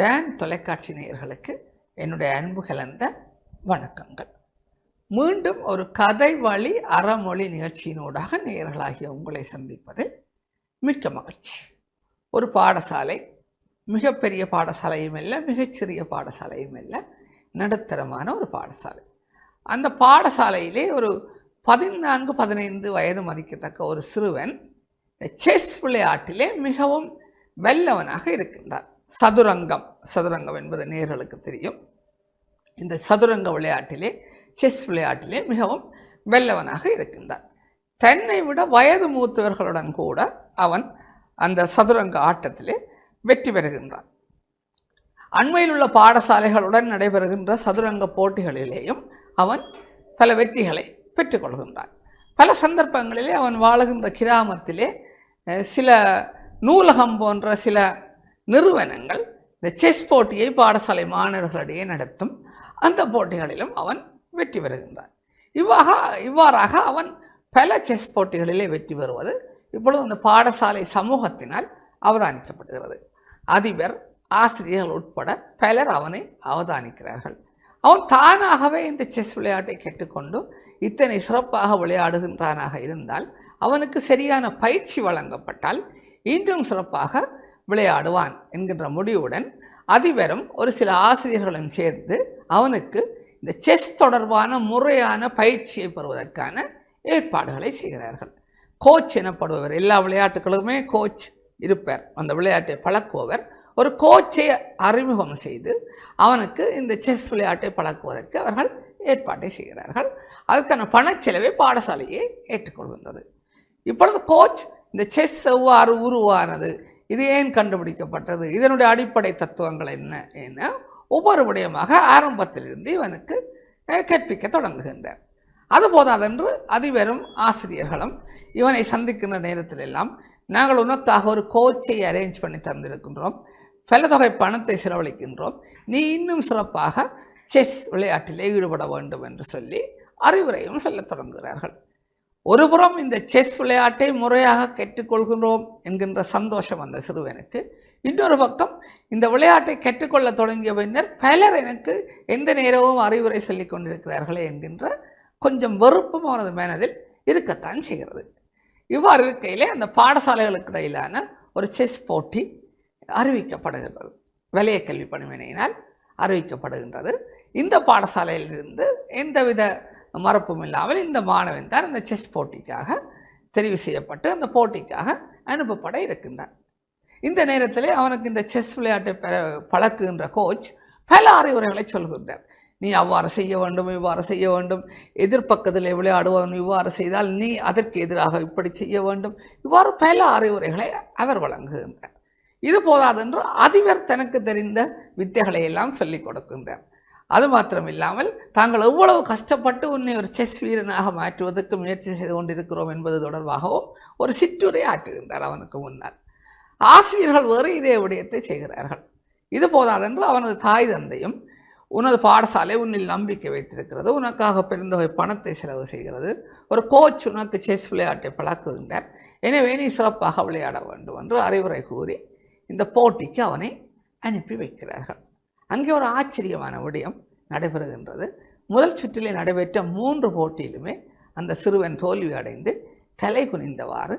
Tan தொலைக்காட்சி நேயர்களுக்கு என்னுடைய அன்பு கலந்த வணக்கங்கள். மீண்டும் ஒரு கதை வழி அறமொழி நிகழ்ச்சியினூடாக நேயர்களாகிய உங்களை சந்திப்பது மிக்க மகிழ்ச்சி. ஒரு பாடசாலை மிகப்பெரிய பாடசாலையும் இல்லை மிகச்சிறிய பாடசாலையும் இல்லை நடுத்தரமான ஒரு பாடசாலை. அந்த பாடசாலையிலே ஒரு பதினான்கு பதினைந்து வயது மதிக்கத்தக்க ஒரு சிறுவன் இந்த செஸ் விளையாட்டிலே மிகவும் வல்லவனாக இருக்கின்றார் சதுரங்கம். சதுரங்கம் என்பது நேர்களுக்கு தெரியும். இந்த சதுரங்க விளையாட்டிலே செஸ் விளையாட்டிலே மிகவும் வெல்லவனாக இருக்கின்றார் தன்னை விட வயது மூத்தவர்களுடன் கூட அவன் அந்த சதுரங்க ஆட்டத்திலே வெற்றி பெறுகின்றான். அண்மையில் உள்ள பாடசாலைகளுடன் நடைபெறுகின்ற சதுரங்க போட்டிகளிலேயும் அவன் பல வெற்றிகளை பெற்றுக்கொள்கின்றான் பல சந்தர்ப்பங்களிலே அவன் வாழுகின்ற கிராமத்திலே சில நூலகம் போன்ற சில நிறுவனங்கள் இந்த செஸ் போட்டியை பாடசாலை மாணவர்களிடையே நடத்தும் அந்த போட்டிகளிலும் அவன் வெற்றி பெறுகின்றான். இவ்வாக இவ்வாறாக அவன் பல செஸ் போட்டிகளிலே வெற்றி பெறுவது இப்பொழுது இந்த பாடசாலை சமூகத்தினால் அவதானிக்கப்படுகிறது. அதிபர் ஆசிரியர்கள் உட்பட பலர் அவனை அவதானிக்கிறார்கள். அவன் தானாகவே இந்த செஸ் விளையாட்டை கேட்டுக்கொண்டு இத்தனை சிறப்பாக விளையாடுகின்றானாக இருந்தால் அவனுக்கு சரியான பயிற்சி வழங்கப்பட்டால் இன்னும் சிறப்பாக விளையாடுவான் என்கின்ற முடிவுடன் அதிபரும் ஒரு சில ஆசிரியர்களும் சேர்ந்து அவனுக்கு இந்த செஸ் தொடர்பான முறையான பயிற்சியை பெறுவதற்கான ஏற்பாடுகளை செய்கிறார்கள். கோச் எனப்படுபவர் எல்லா விளையாட்டுகளுமே கோச் இருப்பார். அந்த விளையாட்டை பழக்குபவர். ஒரு கோச்சை அறிமுகம் செய்து அவனுக்கு இந்த செஸ் விளையாட்டை பழக்குவதற்கு அவர்கள் ஏற்பாட்டை செய்கிறார்கள். அதுக்கான பணச்செலவை பாடசாலையை ஏற்றுக்கொள்கின்றது. இப்பொழுது கோச் இந்த செஸ் எவ்வாறு உருவானது? இது ஏன் கண்டுபிடிக்கப்பட்டது? இதனுடைய அடிப்படை தத்துவங்கள் என்ன? என்ன ஒவ்வொரு விடயமாக ஆரம்பத்திலிருந்து இவனுக்கு கற்பிக்க தொடங்குகின்றார். அது போதாதென்று அதிபரும் ஆசிரியர்களும் இவனை சந்திக்கின்ற நேரத்தில் எல்லாம் நாங்கள் உனக்காக ஒரு கோச்சை அரேஞ்ச் பண்ணி தந்திருக்கின்றோம். பல தொகை பணத்தை செலவழிக்கின்றோம். நீ இன்னும் சிறப்பாக செஸ் விளையாட்டிலே ஈடுபட வேண்டும் என்று சொல்லி அறிவுரையும் சொல்ல தொடங்குகிறார்கள். ஒருபுறம் இந்த செஸ் விளையாட்டை முறையாக கற்றுக்கொள்கின்றோம் என்கின்ற சந்தோஷம் அந்த சிறுவனுக்கு. இன்னொரு பக்கம் இந்த விளையாட்டை கற்றுக்கொள்ள தொடங்கிய பின்னர் பலர் எனக்கு எந்த நேரமும் அறிவுரை சொல்லிக் கொண்டிருக்கிறார்களே என்கின்ற கொஞ்சம் வெறுப்பும் அவனது மனதில் இருக்கத்தான் செய்கிறது. இவ்வாறு இருக்கையிலே அந்த பாடசாலைகளுக்கு இடையிலான ஒரு செஸ் போட்டி அறிவிக்கப்படுகிறது. வலைய கல்வி பணிமனையினால் அறிவிக்கப்படுகின்றது. இந்த பாடசாலையிலிருந்து எந்தவித மறப்பும் இல்லாமல் இந்த மாணவன் தான் இந்த செஸ் போட்டிக்காக தெரிவு செய்யப்பட்டு அந்த போட்டிக்காக அனுப்பப்பட இருக்கின்றான். இந்த நேரத்தில் அவனுக்கு இந்த செஸ் விளையாட்டை பழக்குகின்ற கோச் பல அறிவுரைகளை சொல்கின்றார். நீ அவ்வாறு செய்ய வேண்டும் இவ்வாறு செய்ய வேண்டும். எதிர்ப்பக்கத்தில் விளையாடுவன் இவ்வாறு செய்தால் நீ அதற்கு எதிராக இப்படி செய்ய வேண்டும். இவ்வாறு பல அறிவுரைகளை அவர் வழங்குகின்றார். இது போதாதென்று அதிபர் தனக்கு தெரிந்த வித்தைகளை எல்லாம் சொல்லிக் கொடுக்கின்றார். அது மாத்திரம் இல்லாமல் தாங்கள் எவ்வளவு கஷ்டப்பட்டு உன்னை ஒரு செஸ் வீரனாக மாற்றுவதற்கு முயற்சி செய்து கொண்டிருக்கிறோம் என்பது தொடர்பாகவும் ஒரு சிற்றுரை ஆற்றுகின்றார் அவனுக்கு முன்னால். ஆசிரியர்கள் வேறு இதே விடயத்தை செய்கிறார்கள். இது போதாதென்று அவனது தாய் தந்தையும் உனது பாடசாலை உன்னில் நம்பிக்கை வைத்திருக்கிறது. உனக்காக பெருந்தொகை பணத்தை செலவு செய்கிறது. ஒரு கோச் உனக்கு செஸ் விளையாட்டை பழக்குகின்றார். எனவே நீ சிறப்பாக விளையாட வேண்டும் என்று அறிவுரை கூறி இந்த போட்டிக்கு அவனை அனுப்பி வைக்கிறார்கள். அங்கே ஒரு ஆச்சரியமான விடயம் நடைபெறுகின்றது. முதல் சுற்றிலே நடைபெற்ற மூன்று போட்டியிலுமே அந்த சிறுவன் தோல்வி அடைந்து தலை குனிந்தவாறு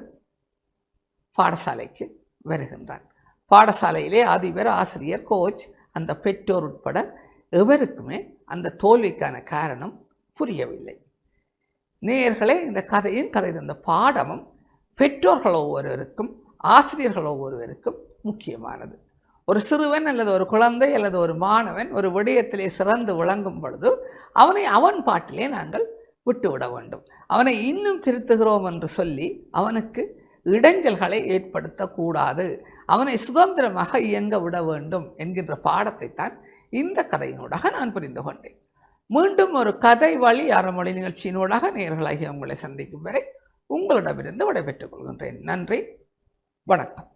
பாடசாலைக்கு வருகின்றான். பாடசாலையிலே அதிபர் ஆசிரியர் கோச் அந்த பெற்றோர் உட்பட எவருக்குமே அந்த தோல்விக்கான காரணம் புரியவில்லை. நேயர்களே இந்த கதையும் கதை இந்த பாடமும் பெற்றோர்கள் ஒவ்வொருவருக்கும் ஆசிரியர்கள் ஒவ்வொருவருக்கும் முக்கியமானது. ஒரு சிறுவன் அல்லது ஒரு குழந்தை அல்லது ஒரு மாணவன் ஒரு விடயத்திலே சிறந்து விளங்கும் பொழுது அவனை அவன் பாட்டிலே நாங்கள் விட்டுவிட வேண்டும். அவனை இன்னும் திருத்துகிறோம் என்று சொல்லி அவனுக்கு இடைஞ்சல்களை ஏற்படுத்தக்கூடாது. அவனை சுதந்திரமாக இயங்க விட வேண்டும் என்கின்ற பாடத்தை தான் இந்த கதையினூடாக நான் புரிந்து கொண்டேன். மீண்டும் ஒரு கதை வழி அறமொழி நிகழ்ச்சியினூடாக நேர்களாகி உங்களை சந்திக்கும் வரை உங்களிடமிருந்து விடைபெற்றுக் கொள்கின்றேன். நன்றி. வணக்கம்.